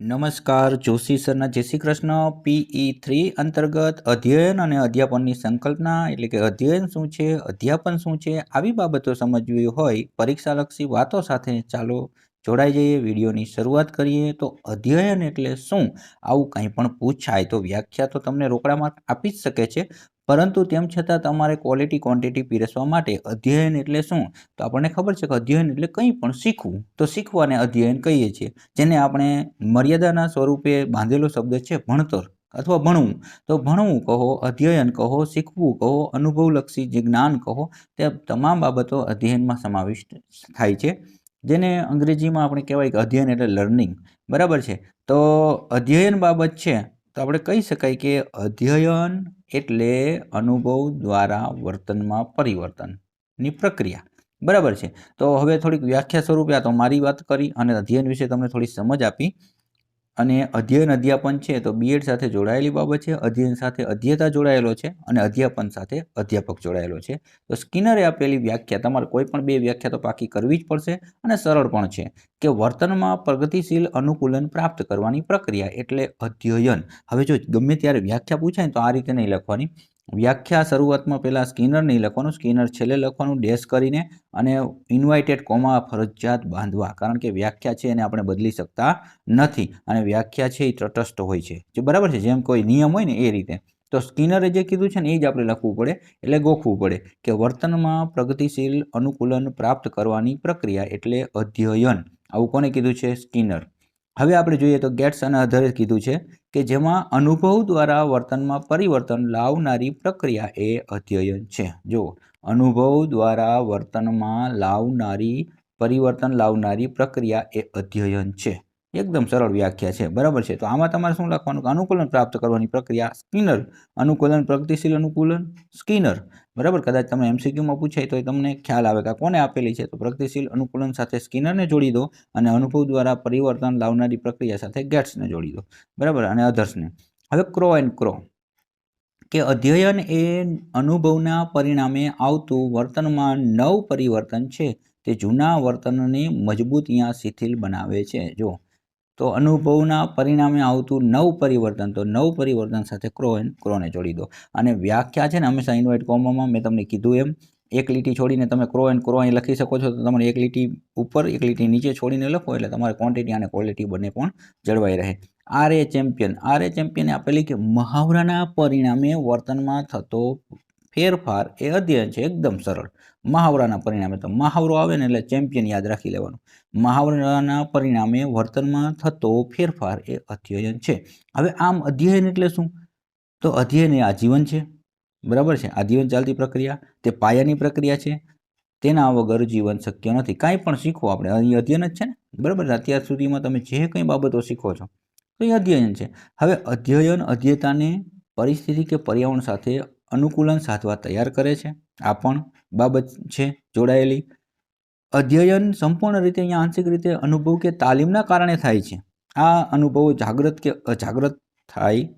નમસ્કાર, જોશી સરના જય શ્રી કૃષ્ણ. પીઈ થ્રી અંતર્ગત અધ્યયન અને અધ્યાપનની સંકલ્પના એટલે કે અધ્યયન શું છે, અધ્યાપન શું છે, આવી બાબતો સમજવી હોય, પરીક્ષાલક્ષી વાતો સાથે ચાલો જોડાઈ જઈએ, વિડીયોની શરૂઆત કરીએ. તો અધ્યયન એટલે શું? આવું કંઈ પણ પૂછાય તો વ્યાખ્યા તો તમને રોકડામાં આપી જ શકે છે. પરંતુ તેમ છતાં તમારે ક્વોલિટી ક્વોન્ટિટી પીરસવા માટે અધ્યયન એટલે શું? તો આપણને ખબર છે કે અધ્યયન એટલે કંઈ પણ શીખવું. તો શીખવાને અધ્યયન કહીએ છીએ, જેને આપણે મર્યાદાના સ્વરૂપે બાંધેલો શબ્દ છે ભણતર અથવા ભણવું. તો ભણવું કહો, અધ્યયન કહો, શીખવું કહો, અનુભવલક્ષી જે જ્ઞાન કહો, તે તમામ બાબતો અધ્યયનમાં સમાવિષ્ટ થાય છે. જેને અંગ્રેજીમાં આપણે કહેવાય કે અધ્યયન એટલે લર્નિંગ બરાબર છે? તો અધ્યયન બાબત છે તો આપણે કહી શકાય કે અધ્યયન એટલે અનુભવ દ્વારા વર્તનમાં પરિવર્તનની પ્રક્રિયા. બરાબર છે? તો હવે થોડીક વ્યાખ્યા સ્વરૂપે આ તો મારી વાત કરી અને અધ્યયન વિશે તમને થોડી સમજ આપી. અને અધ્યયન અધ્યાપન છે તો બીએડ સાથે જોડાયેલી બાબત છે, અધ્યયન સાથે અધ્યતા જોડાયેલો છે અને અધ્યાપન સાથે અધ્યાપક જોડાયેલો છે. તો સ્કિનરે આપેલી વ્યાખ્યા, તમારે કોઈ પણ બે વ્યાખ્યા તો પાકી કરવી જ પડશે અને સરળ પણ છે કે વર્તનમાં પ્રગતિશીલ અનુકૂલન પ્રાપ્ત કરવાની પ્રક્રિયા એટલે અધ્યયન. હવે જો ગમે ત્યારે વ્યાખ્યા પૂછાય તો આ રીતે નહીં લખવાની. વ્યાખ્યા શરૂઆતમાં પહેલાં સ્કિનર નહીં લખવાનું, સ્કિનર છેલ્લે લખવાનું, ડેશ કરીને અને ઇન્વાઇટેડ કોમા ફરજિયાત બાંધવા. કારણ કે વ્યાખ્યા છે એને આપણે બદલી શકતા નથી. અને વ્યાખ્યા છે એ તટસ્થ હોય છે. જે બરાબર છે? જેમ કોઈ નિયમ હોય ને એ રીતે. તો સ્કિનરે જે કીધું છે ને, એ જ આપણે લખવું પડે. એટલે ગોખવું પડે કે વર્તનમાં પ્રગતિશીલ અનુકૂલન પ્રાપ્ત કરવાની પ્રક્રિયા એટલે અધ્યયન. આવું કોને કીધું છે? સ્કિનર. હવે આપણે જોઈએ તો ગેટ્સ અને અધરે કીધું છે કે જેમાં અનુભવ દ્વારા વર્તનમાં પરિવર્તન લાવનારી પ્રક્રિયા એ અધ્યયન છે. જો અનુભવ દ્વારા વર્તનમાં લાવનારી, પરિવર્તન લાવનારી પ્રક્રિયા એ અધ્યયન છે. એકદમ સરળ વ્યાખ્યા છે. બરાબર છે? તો આમાં તમારે શું લખવાનું? કે અનુકૂલન પ્રાપ્ત કરવાની પ્રક્રિયા સ્કિનર. અનુકૂલન પ્રગતિશીલ અનુકૂલન સ્કિનર. બરાબર? કદાચ તમને એમસીક્યુમાં પૂછાય તો તમને ખ્યાલ આવે કે કોને આપેલી છે? તો પ્રગતિશીલ અનુકૂલન સાથે સ્કિનરને જોડી દો અને અનુભવ દ્વારા પરિવર્તન લાવનારી પ્રક્રિયા સાથે ગેટ્સને જોડી દો. બરાબર? અને અધર્સને. હવે ક્રો એન્ડ ક્રો. કે અધ્યયન એ અનુભવના પરિણામે આવતું વર્તનમાં નવ પરિવર્તન છે. તે જૂના વર્તનને મજબૂત યા શિથિલ બનાવે છે. જો તો અનુભવના પરિણામે આવતું નવ પરિવર્તન, તો નવ પરિવર્તન સાથે ક્રો એન્ડ ક્રોને જોડી દો. અને વ્યાખ્યા છે ને, હંમેશા ઇન્વાઇટ કોમમાં મેં તમને કીધું એમ, એક લીટી છોડીને તમે ક્રો એન્ડ ક્રો અહીં લખી શકો છો, તો તમારે એક લીટી ઉપર, એક લીટી નીચે છોડીને લખો, એટલે તમારે ક્વોન્ટિટી અને ક્વોલિટી બંને પણ જળવાઈ રહે. R A champion R A ચેમ્પિયને આપેલી કે મહાવરાના પરિણામે વર્તનમાં થતો ફેરફાર એ અધ્યયન છે, એકદમ સરળ. મહાવરાના પરિણામે તો મહાવરો આવે ને, એટલે ચેમ્પિયન યાદ રાખી લેવાનું. મહાવરાના પરિણામે વર્તનમાં થતો ફેરફાર એ અધ્યયન છે. હવે આમ અધ્યયન એટલે શું? તો અધ્યયન એ આજીવન છે. બરાબર છે? આજીવન ચાલતી પ્રક્રિયા? તે પાયાની પ્રક્રિયા છે. તેના વગર જીવન શક્ય નથી. કાંઈ પણ શીખો આપણે. અહીં અધ્યયન જ છે ને? બરાબર અત્યાર સુધીમાં તમે જે કંઈ બાબતો શીખો છો, તો એ અધ્યયન છે. હવે અધ્યયન અધ્યતાને પરિસ્થિતિ કે પર્યાવરણ સાથે અનુકૂલન સાધવા તૈયાર કરે છે. આ પણ બાબત છે, જોડાયેલી. અધ્યયન સંપૂર્ણ રીતે અહીંયા આંશિક રીતે અનુભવ કે તાલીમના કારણે થાય છે. આ અનુભવો જાગૃત કે અજાગ્રત થાય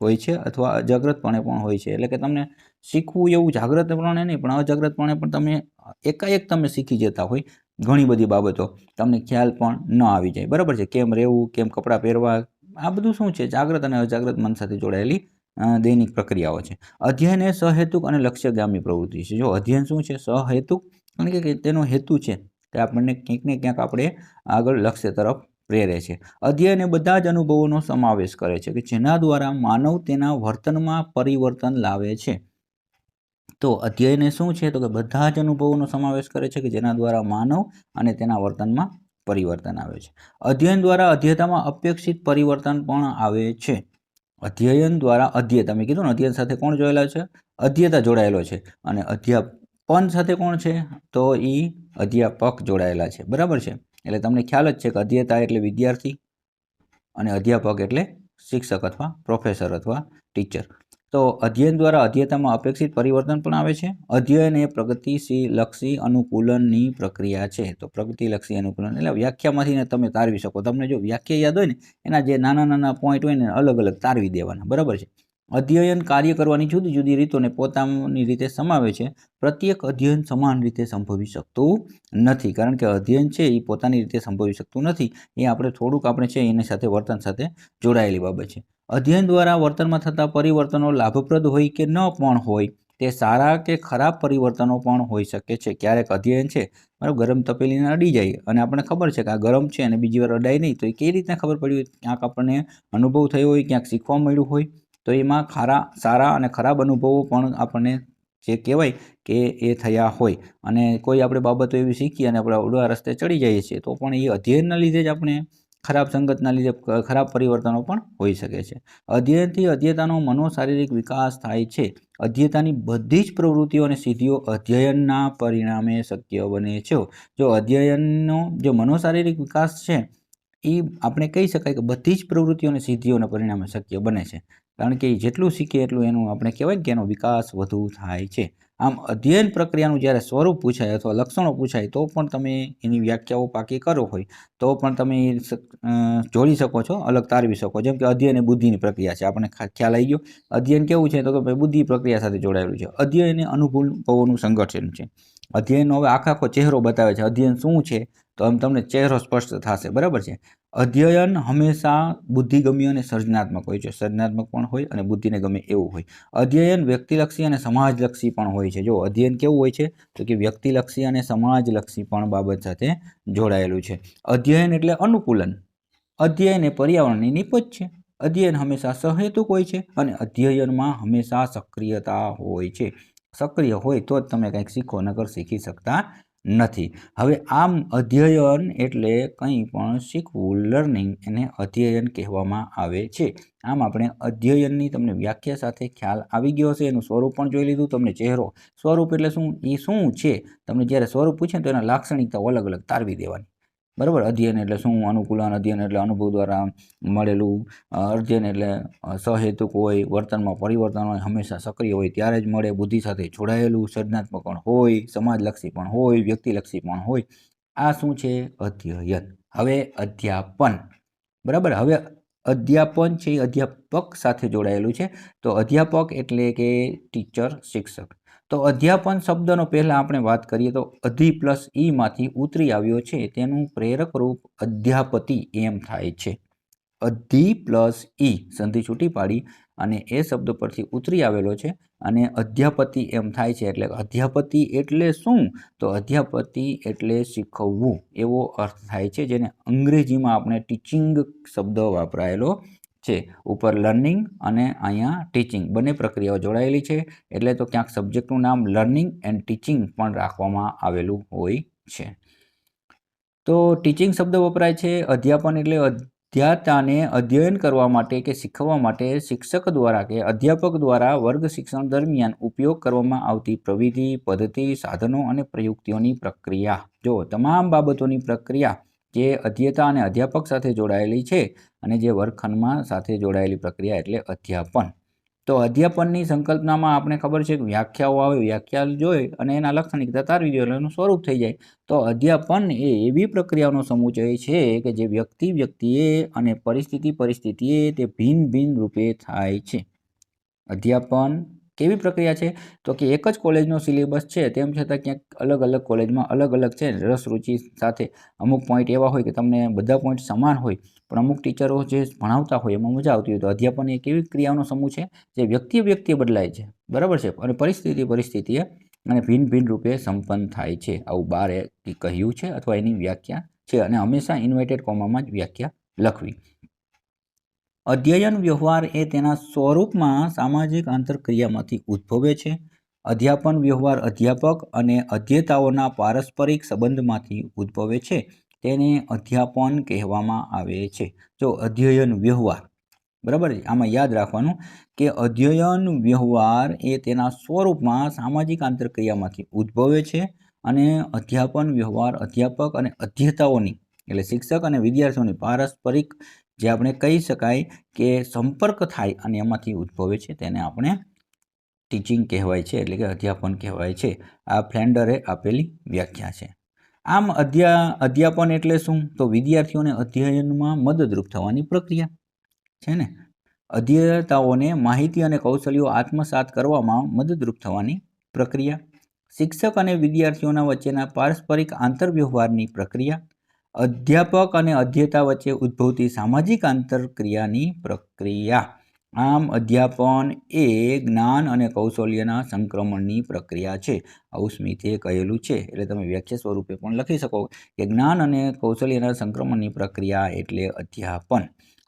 હોય છે અથવા અજાગ્રતપણે પણ હોય છે. એટલે કે તમને શીખવું એવું જાગ્રતપણે નહીં, પણ અજાગ્રતપણે પણ તમે એકાએક તમે શીખી જતા હોય ઘણી બધી બાબતો. તમને ખ્યાલ પણ ન આવી જાય. બરાબર છે? કેમ રહેવું, કેમ કપડાં પહેરવા, આ બધું શું છે? જાગ્રત અને અજાગ્રત મન સાથે જોડાયેલી દૈનિક પ્રક્રિયાઓ છે. અધ્યયન એ સહેતુક અને લક્ષ્યગામી પ્રવૃત્તિ છે. જો અધ્યયન શું છે? સહેતુક કારણ કે તેનો હેતુ છે તે આપણને ક્યાંક ને ક્યાંક આપણે આગળ લક્ષ્ય તરફ પ્રેરે છે. અધ્યયન બધા જ અનુભવોનો સમાવેશ કરે છે કે જેના દ્વારા માનવ તેના વર્તનમાં પરિવર્તન લાવે છે. તો અધ્યયન શું છે? તો કે બધા જ અનુભવોનો સમાવેશ કરે છે કે જેના દ્વારા માનવ અને તેના વર્તનમાં પરિવર્તન આવે છે. અધ્યયન દ્વારા અધ્યતામાં અપેક્ષિત પરિવર્તન પણ આવે છે. અધ્યયન દ્વારા અધ્યતા મેં કીધું ને અધ્યયન સાથે કોણ જોયેલા છે? અધ્યતા જોડાયેલો છે અને અધ્યાપન સાથે કોણ છે? તો એ અધ્યાપક જોડાયેલા છે. બરાબર છે? એટલે તમને ખ્યાલ જ છે કે અધ્યતા એટલે વિદ્યાર્થી અને અધ્યાપક એટલે શિક્ષક અથવા પ્રોફેસર અથવા ટીચર તો અધ્યયન દ્વારા અધ્યતામાં અપેક્ષિત પરિવર્તન પણ આવે છે. અધ્યયન એ પ્રગતિશીલ લક્ષી અનુકૂલનની પ્રક્રિયા છે. તો પ્રગતિલક્ષી અનુકૂલન એટલે વ્યાખ્યામાંથી તમે તારવી શકો. તમને જો વ્યાખ્યા યાદ હોય ને, એના જે નાના નાના પોઈન્ટ હોય ને, અલગ અલગ તારવી દેવાના. બરાબર છે? અધ્યયન કાર્ય કરવાની જુદી જુદી રીતોને પોતાની રીતે સમાવે છે. પ્રત્યેક અધ્યયન સમાન રીતે સંભવી શકતું નથી. કારણ કે અધ્યયન છે એ પોતાની રીતે સંભવી શકતું નથી. એ આપણે થોડુંક આપણે છે એની સાથે વર્તન સાથે જોડાયેલી બાબત છે. અધ્યયન દ્વારા વર્તનમાં થતા પરિવર્તનો લાભપ્રદ હોય કે ન પણ હોય, તે સારા કે ખરાબ પરિવર્તનો પણ હોઈ શકે છે. ક્યારેક અધ્યયન છે, બરાબર, ગરમ તપેલીને અડી જાય અને આપણને ખબર છે કે આ ગરમ છે અને બીજી વાર અડાય નહીં, તો એ કેવી રીતના ખબર પડી હોય? ક્યાંક આપણને અનુભવ થયો હોય, ક્યાંક શીખવા મળ્યું હોય તો એમાં ખારા, સારા અને ખરાબ અનુભવો પણ આપણને જે કહેવાય કે એ થયા હોય. અને કોઈ આપણે બાબતો એવી શીખી અને આપણે ઉડવા રસ્તે ચડી જઈએ છીએ, તો પણ એ અધ્યયનના લીધે જ આપણે ખરાબ સંગતના લીધે ખરાબ પરિવર્તનો પણ હોઈ શકે છે. અધ્યયનથી અધ્યતાનો મનોશારીરિક વિકાસ થાય છે. અધ્યતાની બધી જ પ્રવૃત્તિઓ અને સિદ્ધિઓ અધ્યયનના પરિણામે શક્ય બને છે. જો અધ્યયનનો જે મનોશારીરિક વિકાસ છે એ આપણે કહી શકાય કે બધી જ પ્રવૃત્તિઓ અને સિદ્ધિઓના પરિણામે શક્ય બને છે. કારણ કે જેટલું શીખે એટલું એનું આપણે કહેવાય કે એનો વિકાસ વધુ થાય છે. આમ અધ્યયન પ્રક્રિયાનું જ્યારે સ્વરૂપ પૂછાય અથવા લક્ષણો પૂછાય, તો પણ તમે એની વ્યાખ્યાઓ પાકી કરો હોય, તો પણ તમે જોડી શકો છો, અલગ તારવી શકો. જેમ કે અધ્યયન એ બુદ્ધિની પ્રક્રિયા છે. આપણને ખ્યાલ આવી ગયો. અધ્યયન કેવું છે? તો કે બુદ્ધિ પ્રક્રિયા સાથે જોડાયેલું છે. અધ્યયન એ અનુભવોનું સંગઠન છે. અધ્યયનનો હવે આખા આખો ચહેરો બતાવે છે. અધ્યયન શું છે? તો આમ તમને ચહેરો સ્પષ્ટ થશે. બરાબર છે? અધ્યયન હંમેશા બુદ્ધિગમ્ય અને સર્જનાત્મક હોય છે. સર્જનાત્મક પણ હોય અને બુદ્ધિને ગમે એવું હોય. અધ્યયન વ્યક્તિલક્ષી અને સમાજલક્ષી પણ હોય છે. જો અધ્યયન કેવું હોય છે? તો કે વ્યક્તિલક્ષી અને સમાજલક્ષી પણ બાબત સાથે જોડાયેલું છે. અધ્યયન એટલે અનુકૂલન. અધ્યયન એ પર્યાવરણની નિપજ છે. અધ્યયન હંમેશા સહેતુક હોય છે અને અધ્યયનમાં હંમેશા સક્રિયતા હોય છે. સક્રિય હોય તો જ તમે કંઈક શીખો નગર શીખી શકતા નથી. હવે આમ અધ્યયન એટલે કંઈ પણ શીખવું, લર્નિંગ એને અધ્યયન કહેવામાં આવે છે. આમ આપણે અધ્યયનની તમને વ્યાખ્યા સાથે ખ્યાલ આવી ગયો હશે, એનું સ્વરૂપ પણ જોઈ લીધું, તમને ચહેરો, સ્વરૂપ એટલે શું? એ શું છે? તમને જ્યારે સ્વરૂપ પૂછે તો એના લાક્ષણિકતાઓ અલગ અલગ તારવી દેવાની. બરાબર? અધ્યયન એટલે શું? અનુકૂલન, અધ્યયન એટલે અનુભવ દ્વારા મળેલું અધ્યયન એટલે સહેતુક હોય, વર્તનમાં પરિવર્તન હોય, હંમેશા સક્રિય હોય, ત્યારે જ મળે બુદ્ધિ સાથે જોડાયેલું, સર્જનાત્મક પણ હોય, સમાજલક્ષી પણ હોય, વ્યક્તિલક્ષી પણ હોય. આ શું છે? અધ્યયન. હવે અધ્યાપન. બરાબર? હવે અધ્યાપન છે અધ્યાપક સાથે જોડાયેલું છે. તો અધ્યાપક એટલે કે ટીચર, શિક્ષક. તો અધ્યાપન શબ્દનો પહેલાં આપણે વાત કરીએ તો અધિ પ્લસ ઈમાંથી ઉતરી આવ્યો છે તેનું પ્રેરક રૂપ અધ્યાપતિ એમ થાય છે. અધિ પ્લસ ઈ સંધિ છૂટી પાડી અને એ શબ્દ પરથી ઉતરી આવેલો છે અને અધ્યાપતિ એમ થાય છે એટલે અધ્યાપતિ એટલે શું? તો અધ્યાપતિ એટલે શીખવવું એવો અર્થ થાય છે જેને અંગ્રેજીમાં આપણે ટીચિંગ શબ્દ વાપરાયેલો છે ઉપર લર્નિંગ અને અહીંયા ટીચિંગ બંને પ્રક્રિયાઓ જોડાયેલી છે. એટલે તો ક્યાંક સબ્જેક્ટનું નામ લર્નિંગ એન્ડ ટીચિંગ પણ રાખવામાં આવેલું હોય છે. તો ટીચિંગ શબ્દ વપરાય છે અધ્યાપન એટલે અધ્યાતાને અધ્યયન કરવા માટે કે શીખવવા માટે શિક્ષક દ્વારા કે અધ્યાપક દ્વારા વર્ગ શિક્ષણ દરમિયાન ઉપયોગ કરવામાં આવતી પ્રવિધિ, પદ્ધતિ, સાધનો અને પ્રયુક્તિઓની પ્રક્રિયા. જો તમામ બાબતોની પ્રક્રિયા જે અધ્યતા અને અધ્યાપક સાથે જોડાયેલી છે અને જે વર્ગખંડમાં સાથે જોડાયેલી પ્રક્રિયા એટલે અધ્યાપન. તો અધ્યાપનની સંકલ્પનામાં આપણે ખબર છે કે વ્યાખ્યાઓ આવે વ્યાખ્યા જોઈ અને એના લાક્ષણિકતા તારવી જોઈએ એનું સ્વરૂપ થઈ જાય. તો અધ્યાપન એ એવી પ્રક્રિયાનો સમુચય છે કે જે વ્યક્તિ વ્યક્તિએ અને પરિસ્થિતિ પરિસ્થિતિએ તે ભિન્ન ભિન્ન રૂપે થાય છે. અધ્યાપન કેવી પ્રક્રિયા છે? તો કે એક જ કોલેજનો સિલેબસ છે, તેમ છતાં ક્યાંક અલગ અલગ કોલેજમાં અલગ અલગ છે રસ રુચિ સાથે અમુક પોઈન્ટ એવા હોય કે તમને બધા પોઈન્ટ સમાન હોય, પણ અમુક ટીચરો જે ભણાવતા હોય, એમાં મજા આવતી હોય, તો અધ્યાપન એક એવી ક્રિયાઓનો સમૂહ છે, જે વ્યક્તિ વ્યક્તિએ બદલાય છે. બરાબર છે? અને પરિસ્થિતિ પરિસ્થિતિએ અને ભિન્ન ભિન્ન રૂપે સંપન્ન થાય છે. આવું બારે કહ્યું છે અથવા એની વ્યાખ્યા છે? અને હંમેશા ઇન્વાઇટેડ કોમામાં જ વ્યાખ્યા લખવી. અધ્યયન વ્યવહાર એ તેના સ્વરૂપમાં સામાજિક આંતરક્રિયામાંથી ઉદ્ભવે છે. અધ્યાપન વ્યવહાર અધ્યાપક અને અધ્યેતાઓના પારસ્પરિક સંબંધમાંથી ઉદ્ભવે છે. તેને અધ્યાપન કહેવામાં આવે છે. જો અધ્યયન વ્યવહાર, બરાબર આમાં યાદ રાખવાનું કે અધ્યયન વ્યવહાર એ તેના સ્વરૂપમાં સામાજિક આંતરક્રિયામાંથી ઉદ્ભવે છે અને અધ્યાપન વ્યવહાર અધ્યાપક અને અધ્યેતાઓની એટલે શિક્ષક અને વિદ્યાર્થીઓની પારસ્પરિક જે આપણે કહી શકાય કે સંપર્ક થાય અને એમાંથી ઉદ્ભવે છે તેને આપણે ટીચિંગ કહેવાય છે એટલે કે અધ્યાપન કહેવાય છે. આ ફ્લેન્ડરે આપેલી વ્યાખ્યા છે. આમ અધ્યા, અધ્યાપન એટલે શું? તો વિદ્યાર્થીઓને અધ્યયનમાં મદદરૂપ થવાની પ્રક્રિયા છે ને? અધ્યયતાઓને માહિતી અને કૌશલ્યો આત્મસાત કરવામાં મદદરૂપ થવાની પ્રક્રિયા. શિક્ષક અને વિદ્યાર્થીઓના વચ્ચેના પારસ્પરિક આંતરવ્યવહારની પ્રક્રિયા અધ્યાપક અને અધ્યેતા વચ્ચે ઉદ્ભવતી સામાજિક આંતરક્રિયાની પ્રક્રિયા. આમ, અધ્યાપન એ જ્ઞાન અને કૌશલ્યના સંક્રમણની પ્રક્રિયા છે. આવું સ્મિથે કહેલું છે. એટલે તમે વ્યાખ્યા સ્વરૂપે પણ લખી શકો કે જ્ઞાન અને કૌશલ્યના સંક્રમણની પ્રક્રિયા એટલે અધ્યાપન.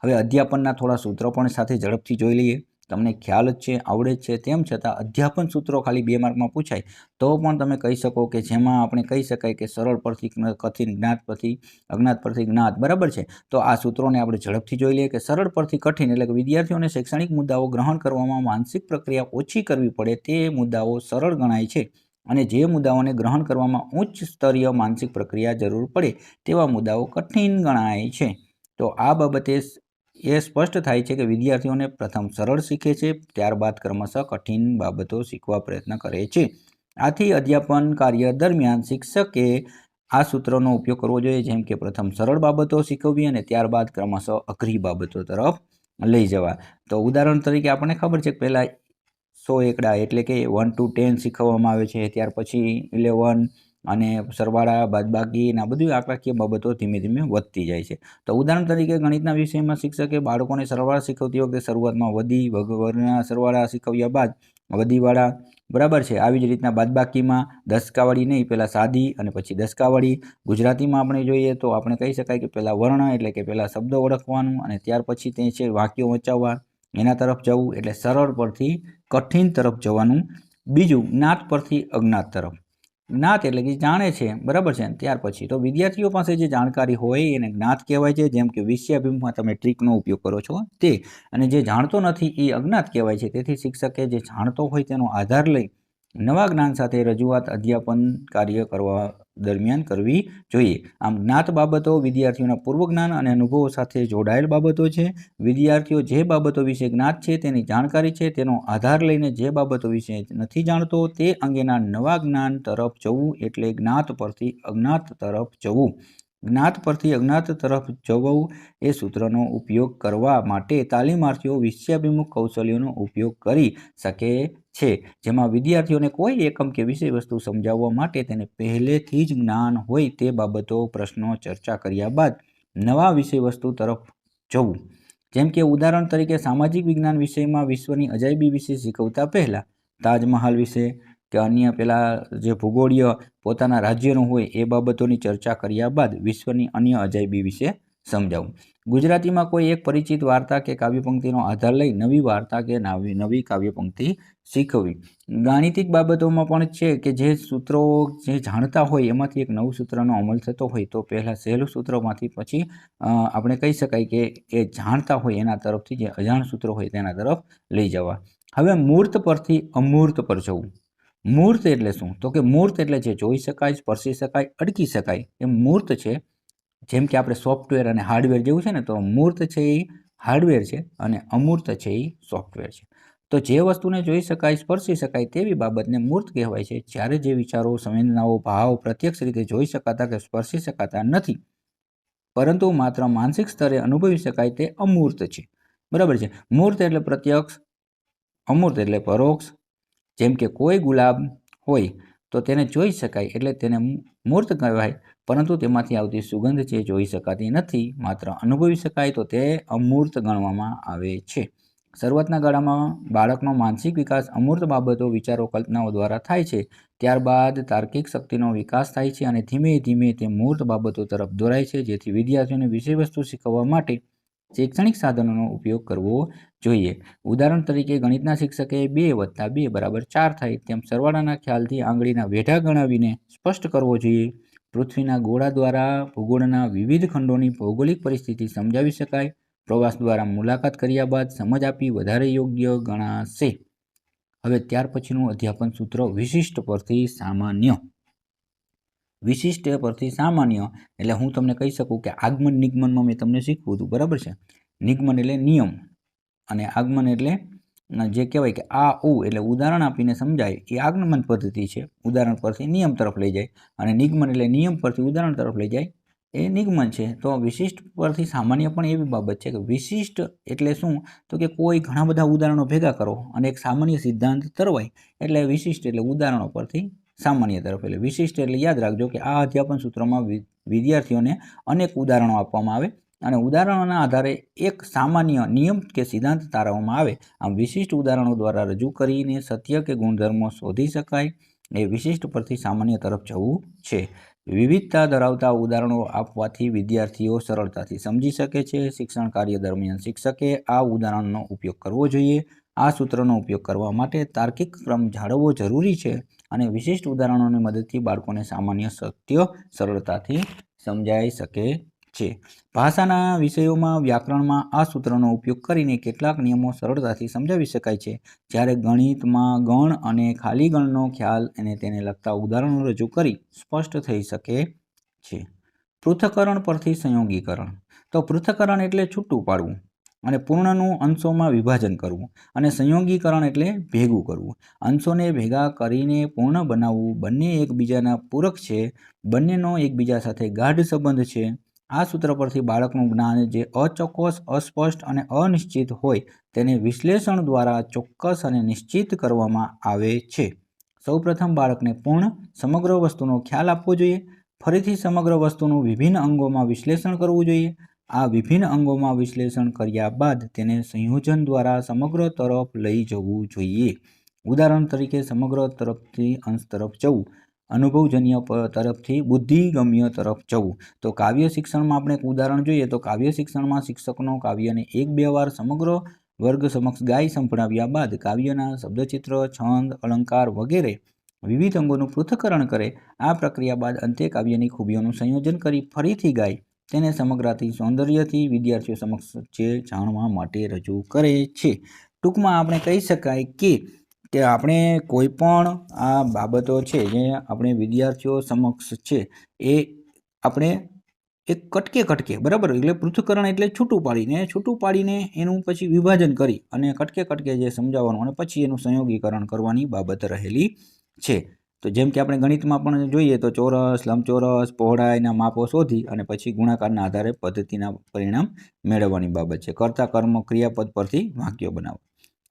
હવે અધ્યાપનના થોડા સૂત્રો પણ સાથે ઝડપથી જોઈ લઈએ. તમને ખ્યાલ જ છે, આવડે જ છે, તેમ છતાં અધ્યાપન સૂત્રો ખાલી બે માર્કમાં પૂછાય, તો પણ તમે કહી શકો કે જેમાં આપણે કહી શકાય કે સરળ પરથી કથિન જ્ઞાત પરથી, અજ્ઞાત પરથી જ્ઞાત, બરાબર છે? તો આ સૂત્રોને આપણે ઝડપથી જોઈ લઈએ કે સરળ પરથી કઠિન એટલે કે વિદ્યાર્થીઓને શૈક્ષણિક મુદ્દાઓ ગ્રહણ કરવામાં માનસિક પ્રક્રિયા ઓછી કરવી પડે તે મુદ્દાઓ સરળ ગણાય છે અને જે મુદ્દાઓને ગ્રહણ કરવામાં ઉચ્ચ સ્તરીય માનસિક પ્રક્રિયા જરૂર પડે તેવા મુદ્દાઓ કઠિન ગણાય છે. તો આ બાબતે એ સ્પષ્ટ થાય છે કે વિદ્યાર્થીઓને પ્રથમ સરળ શીખે છે, ત્યારબાદ ક્રમશઃ કઠિન બાબતો શીખવા પ્રયત્ન કરે છે. આથી અધ્યાપન કાર્ય દરમિયાન શિક્ષકે આ સૂત્રનો ઉપયોગ કરવો જોઈએ, જેમ કે પ્રથમ સરળ બાબતો શીખવવી અને ત્યારબાદ ક્રમશઃ અઘરી બાબતો તરફ લઈ જવા. તો ઉદાહરણ તરીકે આપણને ખબર છે કે પહેલાં સો એકડા એટલે કે વન ટુ ટેન શીખવવામાં આવે છે, ત્યાર પછી ઇલેવન અને સરવાળા, બાદબાકી આ બધી આંકડાકીય બાબતો ધીમે ધીમે વધતી જાય છે. તો ઉદાહરણ તરીકે ગણિતના વિષયમાં શિક્ષકે બાળકોને સરવાળા શીખવતી વખતે શરૂઆતમાં વધી, વગરના સરવાળા શીખવ્યા બાદ વધીવાળા, બરાબર છે, આવી જ રીતના બાદબાકીમાં દસકાવાળી નહીં, પહેલાં સાદી અને પછી દસકાવાળી. ગુજરાતીમાં આપણે જોઈએ તો આપણે કહી શકાય કે પહેલાં વર્ણ એટલે કે પહેલાં શબ્દો ઓળખવાનું અને ત્યાર પછી તે છે વાક્યો વચાવવા, એના તરફ જવું એટલે સરળ પરથી કઠિન તરફ જવાનું. બીજું, જ્ઞાત પરથી અજ્ઞાત તરફ. જ્ઞાત એટલે કે જાણે છે, બરાબર છે? ત્યાર પછી તો વિદ્યાર્થીઓ પાસે જે જાણકારી હોય એને જ્ઞાત કહેવાય છે, જેમ કે વિષયાભિમુખમાં તમે ટ્રીકનો ઉપયોગ કરો છો, તે. અને જે જાણતો નથી એ અજ્ઞાત કહેવાય છે. તેથી શિક્ષકે જે જાણતો હોય તેનો આધાર લઈ નવા જ્ઞાન સાથે રજૂઆત અધ્યાપન કાર્ય કરવા દરમિયાન કરવી જોઈએ. આમ જ્ઞાત બાબતો વિદ્યાર્થીઓના પૂર્વજ્ઞાન અને અનુભવો સાથે જોડાયેલ બાબતો છે. વિદ્યાર્થીઓ જે બાબતો વિશે જ્ઞાત છે તેની જાણકારી છે. તેનો આધાર લઈને જે બાબતો વિશે નથી જાણતો તે અંગેના નવા જ્ઞાન તરફ જવું એટલે જ્ઞાત પરથી અજ્ઞાત તરફ જવું. જ્ઞાત પરથી અજ્ઞાત તરફ જવું એ સૂત્રનો ઉપયોગ કરવા માટે તાલીમાર્થીઓ વિષયાભિમુખ કૌશલ્યોનો ઉપયોગ કરી શકે છે. જેમાં વિદ્યાર્થીઓને કોઈ એકમ કે વિષય વસ્તુ સમજાવવા માટે તેને પહેલેથી જ જ્ઞાન હોય તે બાબતો પ્રશ્નો ચર્ચા કર્યા બાદ નવા વિષય વસ્તુ તરફ જવું. જેમ કે ઉદાહરણ તરીકે સામાજિક વિજ્ઞાન વિષયમાં વિશ્વની અજાયબી વિશે શીખવતા પહેલાં તાજમહાલ વિશે કે અન્ય પેલા જે ભૂગોળીય પોતાના રાજ્યનું હોય એ બાબતોની ચર્ચા કર્યા બાદ વિશ્વની અન્ય અજાયબી વિશે સમજાવું. ગુજરાતીમાં કોઈ એક પરિચિત વાર્તા કે કાવ્યપંક્તિનો આધાર લઈ નવી વાર્તા કે નવી નવી કાવ્યપંક્તિ શીખવવી ગાણિતિક બાબતોમાં પણ છે કે જે સૂત્રો જે જાણતા હોય એમાંથી એક નવું સૂત્રનો અમલ થતો હોય તો પહેલાં સહેલું સૂત્રોમાંથી પછી આપણે કહી શકાય કે એ જાણતા હોય એના તરફથી જે અજાણ સૂત્રો હોય તેના તરફ લઈ જવા. હવે મૂર્ત પરથી અમૂર્ત પર જવું. મૂર્ત એટલે શું? તો કે મૂર્ત એટલે જે જોઈ શકાય, સ્પર્શી શકાય, અડકી શકાય, એ મૂર્ત છે. જેમ કે આપણે સોફ્ટવેર અને હાર્ડવેર જેવું છે ને, તો મૂર્ત છે એ હાર્ડવેર છે અને અમૂર્ત છે એ સોફ્ટવેર છે. તો જે વસ્તુને જોઈ શકાય, સ્પર્શી શકાય તેવી બાબતને મૂર્ત કહેવાય છે. જ્યારે જે વિચારો, સંવેદનાઓ, ભાવ પ્રત્યક્ષ રીતે જોઈ શકાતા કે સ્પર્શી શકાતા નથી, પરંતુ માત્ર માનસિક સ્તરે અનુભવી શકાય તે અમૂર્ત છે. બરાબર છે? મૂર્ત એટલે પ્રત્યક્ષ, અમૂર્ત એટલે પરોક્ષ જેમ કે કોઈ ગુલાબ હોય તો તેને જોઈ શકાય એટલે તેને મૂર્ત કહેવાય. પરંતુ તેમાંથી આવતી સુગંધ જે જોઈ શકાતી નથી. માત્ર અનુભવી શકાય તો તે અમૂર્ત ગણવામાં આવે છે. શરૂઆતના ગાળામાં બાળકનો માનસિક વિકાસ અમૂર્ત બાબતો, વિચારો, કલ્પનાઓ દ્વારા થાય છે. ત્યારબાદ તાર્કિક શક્તિનો વિકાસ થાય છે અને ધીમે ધીમે તે મૂર્ત બાબતો તરફ દોરાય છે. જેથી વિદ્યાર્થીઓને વિષય વસ્તુ શીખવવા માટે શૈક્ષણિક સાધનોનો ઉપયોગ કરવો જોઈએ. ઉદાહરણ તરીકે ગણિતના શિક્ષકે બે વત્તા બે બરાબર ચાર થાય તેમ સરવાળાના ખ્યાલથી આંગળીના વેઢા ગણાવીને સ્પષ્ટ કરવો જોઈએ. પૃથ્વીના ગોળા દ્વારા ભૂગોળના વિવિધ ખંડોની ભૌગોલિક પરિસ્થિતિ સમજાવી શકાય. પ્રવાસ દ્વારા મુલાકાત કર્યા બાદ સમજ આપી વધારે યોગ્ય ગણાશે. હવે ત્યાર પછીનું અધ્યાપન સૂત્ર વિશિષ્ટ પરથી સામાન્ય વિશિષ્ટ પરથી સામાન્ય, એટલે હું તમને કહી શકું કે આગમન નિગમનમાં મેં તમને શીખવું હતું, બરાબર છે? નિગમન એટલે નિયમ. અને આગમન એટલે જે કહેવાય કે આ, ઉ, એટલે ઉદાહરણ આપીને સમજાય, એ આગમન પદ્ધતિ છે. ઉદાહરણ પરથી નિયમ તરફ લઈ જાય અને નિગમન એટલે નિયમ પરથી ઉદાહરણ તરફ લઈ જાય, એ નિગમન છે. તો વિશિષ્ટ પરથી સામાન્ય પણ એવી બાબત છે કે વિશિષ્ટ એટલે શું? તો કે કોઈ ઘણા બધા ઉદાહરણો ભેગા કરો અને એક સામાન્ય સિદ્ધાંત તરવાય, એટલે વિશિષ્ટ એટલે ઉદાહરણો પરથી સામાન્ય તરફ એટલે વિશિષ્ટ એટલે યાદ રાખજો કે આ અધ્યાપન સૂત્રમાં વિદ્યાર્થીઓને અનેક ઉદાહરણો આપવામાં આવે અને ઉદાહરણોના આધારે એક સામાન્ય નિયમ કે સિદ્ધાંત તારવવામાં આવે. આમ વિશિષ્ટ ઉદાહરણો દ્વારા રજૂ કરીને સત્ય કે ગુણધર્મો શોધી શકાય એ વિશિષ્ટ પરથી સામાન્ય તરફ જવું છે. વિવિધતા ધરાવતા ઉદાહરણો આપવાથી વિદ્યાર્થીઓ સરળતાથી સમજી શકે છે. શિક્ષણ કાર્ય દરમિયાન શિક્ષકે આ ઉદાહરણનો ઉપયોગ કરવો જોઈએ. આ સૂત્રનો ઉપયોગ કરવા માટે તાર્કિક ક્રમ જાળવવો જરૂરી છે. અને વિશિષ્ટ ઉદાહરણોની મદદથી બાળકોને સામાન્ય સત્ય સરળતાથી સમજાઈ શકે છે. ભાષાના વિષયોમાં વ્યાકરણમાં આ સૂત્રનો ઉપયોગ કરીને કેટલાક નિયમો સરળતાથી સમજાવી શકાય છે. જ્યારે ગણિતમાં ગણ અને ખાલી ગણનો ખ્યાલ અને તેને લગતા ઉદાહરણો રજૂ કરી સ્પષ્ટ થઈ શકે છે. પૃથ્થકરણ પરથી સંયોગીકરણ. તો પૃથ્થકરણ એટલે છૂટું પાડવું. અને પૂર્ણનું અંશોમાં વિભાજન કરવું અને સંયોગીકરણ એટલે ભેગું કરવું. અંશોને ભેગા કરીને પૂર્ણ બનાવવું બંને એકબીજાના પૂરક છે, બંનેનો એકબીજા સાથે ગાઢ સંબંધ છે. આ સૂત્ર પરથી બાળકનું જ્ઞાન જે અચોક્કસ, અસ્પષ્ટ અને અનિશ્ચિત હોય તેને વિશ્લેષણ દ્વારા ચોક્કસ અને નિશ્ચિત કરવામાં આવે છે. સૌપ્રથમ બાળકને પૂર્ણ સમગ્ર વસ્તુનો ખ્યાલ આપવો જોઈએ. ફરીથી સમગ્ર વસ્તુનું વિભિન્ન અંગોમાં વિશ્લેષણ કરવું જોઈએ. આ વિભિન્ન અંગોમાં વિશ્લેષણ કર્યા બાદ તેને સંયોજન દ્વારા સમગ્ર તરફ લઈ જવું જોઈએ. ઉદાહરણ તરીકે, સમગ્ર તરફથી અંશ તરફ જવું, અનુભવજન્ય તરફથી બુદ્ધિગમ્ય તરફ જવું. તો કાવ્ય શિક્ષણમાં આપણે એક ઉદાહરણ જોઈએ, તો કાવ્ય શિક્ષણમાં શિક્ષકનો કાવ્યને એક બે વાર સમગ્ર વર્ગ સમક્ષ ગાય સંભળાવ્યા બાદ કાવ્યના શબ્દચિત્ર, છંદ, અલંકાર વગેરે વિવિધ અંગોનું પૃથ્થકરણ કરે. આ પ્રક્રિયા બાદ અંતે કાવ્યની ખૂબીઓનું સંયોજન કરી ફરીથી ગાય તેને સમગ્રથી સૌંદર્યથી વિદ્યાર્થીઓ સમક્ષ જે જાણવા માટે રજૂ કરે છે. ટૂંકમાં આપણે કહી શકાય કે કે આપણે કોઈ પણ આ બાબતો છે જે આપણે વિદ્યાર્થીઓ સમક્ષ છે, એ આપણે એક કટકે કટકે, બરાબર? એટલે પૃથ્થકરણ એટલે છૂટું પાડીને છૂટું પાડીને એનું પછી વિભાજન કરી અને કટકે કટકે જે સમજાવવાનું અને પછી એનું સંયોગીકરણ કરવાની બાબત રહેલી છે. તો જેમ કે આપણે ગણિતમાં પણ જોઈએ તો ચોરસ, લંબચોરસ પહોળાઈના માપો શોધી અને પછી ગુણાકારના આધારે પદ્ધતિના પરિણામ મેળવવાની બાબત છે. કરતા કર્મ ક્રિયાપદ પરથી વાક્યો બનાવો.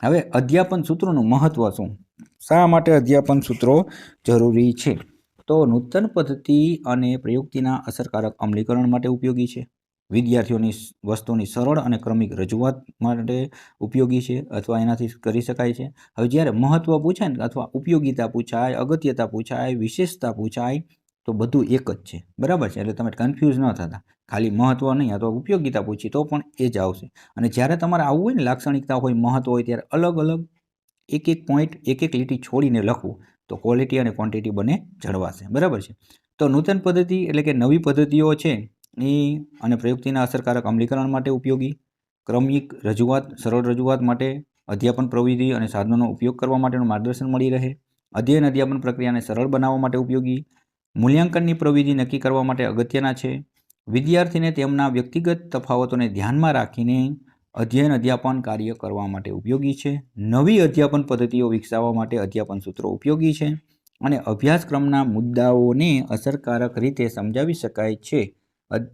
હવે અધ્યાપન સૂત્રોનું મહત્વ શું? શા માટે અધ્યાપન સૂત્રો જરૂરી છે? તો નૂતન પદ્ધતિ અને પ્રયુક્તિના અસરકારક અમલીકરણ માટે ઉપયોગી છે. વિદ્યાર્થીઓની વસ્તુની સરળ અને ક્રમિક રજૂઆત માટે ઉપયોગી છે અથવા એનાથી કરી શકાય છે. હવે જ્યારે મહત્ત્વ પૂછાય ને અથવા ઉપયોગિતા પૂછાય, અગત્યતા પૂછાય, વિશેષતા પૂછાય, તો બધું એક જ છે. બરાબર છે? એટલે તમે કન્ફ્યુઝ ન થતા. ખાલી મહત્ત્વ નહીં અથવા ઉપયોગીતા પૂછી, તો પણ એ જ આવશે. અને જ્યારે તમારે આવવું હોય ને, લાક્ષણિકતા હોય, મહત્વ હોય, ત્યારે અલગ અલગ એક એક પોઈન્ટ એક એક લીટી છોડીને લખવું, તો ક્વોલિટી અને ક્વોન્ટિટી બંને જળવાશે. બરાબર છે? તો નૂતન પદ્ધતિ એટલે કે નવી પદ્ધતિઓ છે એ અને પ્રયુક્તિના અસરકારક અમલીકરણ માટે ઉપયોગી, ક્રમિક રજૂઆત, સરળ રજૂઆત માટે અધ્યાપન પ્રવિધિ અને સાધનોનો ઉપયોગ કરવા માટેનું માર્ગદર્શન મળી રહે. અધ્યયન અધ્યાપન પ્રક્રિયાને સરળ બનાવવા માટે ઉપયોગી, મૂલ્યાંકનની પ્રવિધિ નક્કી કરવા માટે અગત્યના છે. વિદ્યાર્થીને તેમના વ્યક્તિગત તફાવતોને ધ્યાનમાં રાખીને અધ્યયન અધ્યાપન કાર્ય કરવા માટે ઉપયોગી છે. નવી અધ્યાપન પદ્ધતિઓ વિકસાવવા માટે અધ્યાપન સૂત્રો ઉપયોગી છે અને અભ્યાસક્રમના મુદ્દાઓને અસરકારક રીતે સમજાવી શકાય છે.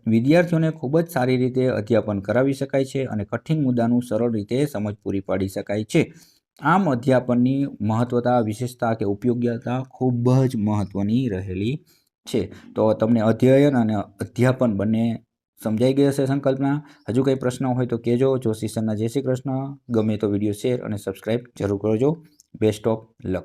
વિદ્યાર્થીઓને ખૂબ જ સારી રીતે અધ્યાપન કરાવી શકાય છે અને કઠિન મુદ્દાનું સરળ રીતે સમજ પૂરી પાડી શકાય છે. આમ અધ્યાપનની મહત્વતા, વિશેષતા કે ઉપયોગ્યતા ખૂબ જ મહત્વની રહેલી છે. તો તમને અધ્યયન અને અધ્યાપન બંને સમજાઈ ગઈ હશે સંકલ્પના? હજુ કંઈ પ્રશ્ન હોય તો કહેજો. જો સિસનના જય શ્રી કૃષ્ણ, ગમે તો વીડિયો શેર અને સબસ્ક્રાઈબ જરૂર કરજો. Best of luck.